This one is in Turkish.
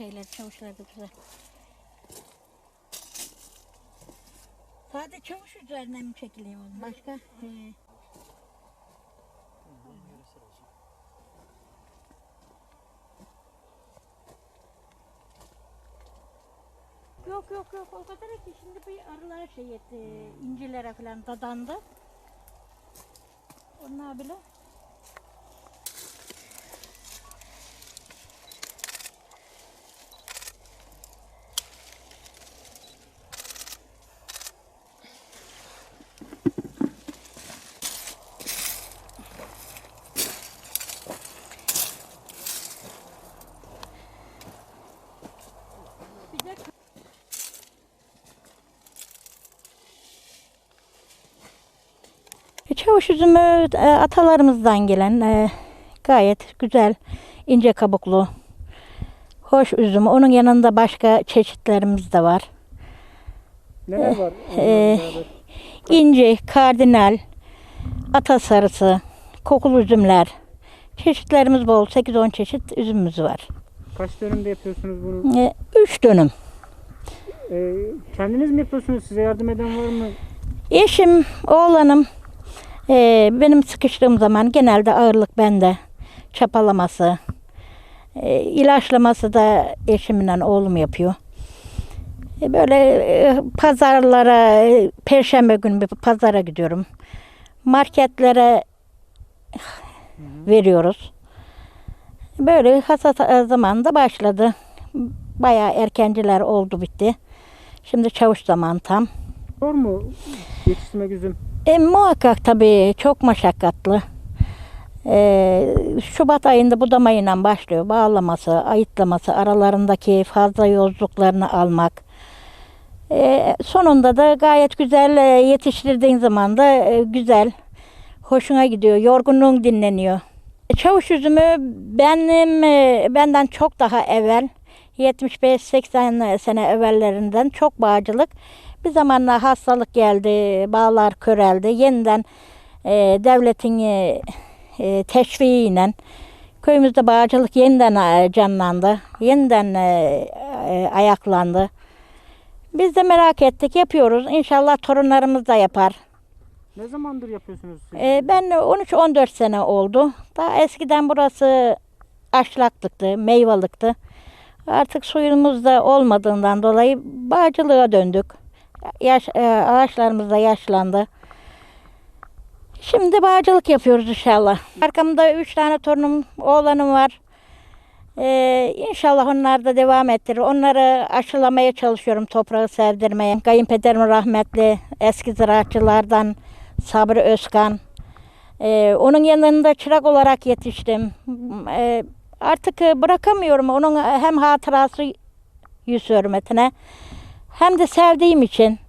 şeyler, çavuşlar da güzel. Sadece çavuş üzerinden mi çekiliyor oğlum? Başka? He. Yok yok yok o kadar ki şimdi bir arılar şey etti, incilere falan dadandı. Onlar bile Çavuş üzümü e, atalarımızdan gelen e, gayet güzel, ince kabuklu, hoş üzüm. Onun yanında başka çeşitlerimiz de var. Neler var? Ee? İnci, kardinal, ata sarısı, kokulu üzümler. Çeşitlerimiz bol. 8-10 çeşit üzümümüz var. Kaç dönümde yapıyorsunuz bunu? E, üç dönüm. Ee, kendiniz mi yapıyorsunuz? Size yardım eden var mı? Eşim, oğlanım e, benim sıkıştığım zaman genelde ağırlık bende. Çapalaması, e, ilaçlaması da eşimle oğlum yapıyor. E, böyle e, pazarlara, e, perşembe günü bir pazara gidiyorum. Marketlere veriyoruz. Böyle hasat e, zamanında başladı. Bayağı erkenciler oldu bitti. Şimdi çavuş zaman tam. Zor mu yetiştirmek üzüm? E, muhakkak tabii çok meşakkatli. E, Şubat ayında budamayla başlıyor. Bağlaması, ayıtlaması, aralarındaki fazla yolculuklarını almak. E, sonunda da gayet güzel e, yetiştirdiğin zaman da e, güzel. Hoşuna gidiyor. Yorgunluğun dinleniyor. Çavuş üzümü benim e, benden çok daha evvel 75-80 sene evvellerinden çok bağcılık. Bir zamanlar hastalık geldi, bağlar köreldi. Yeniden e, devletin e, e, teşviğiyle köyümüzde bağcılık yeniden e, canlandı. Yeniden e, e, ayaklandı. Biz de merak ettik, yapıyoruz. İnşallah torunlarımız da yapar. Ne zamandır yapıyorsunuz siz? E, ben 13-14 sene oldu. Daha eskiden burası aşlaklıktı, meyvalıktı. Artık suyumuz da olmadığından dolayı bağcılığa döndük. Yaş, e, ağaçlarımız da yaşlandı. Şimdi bağcılık yapıyoruz inşallah. Arkamda üç tane torunum, oğlanım var. Ee, inşallah onlar da devam ettirir. Onları aşılamaya çalışıyorum, toprağı sevdirmeye. Kayınpederim rahmetli eski ziraatçılardan Sabri Özkan. Ee, onun yanında çırak olarak yetiştim. Ee, artık bırakamıyorum. Onun hem hatırası yüz hürmetine hem de sevdiğim için.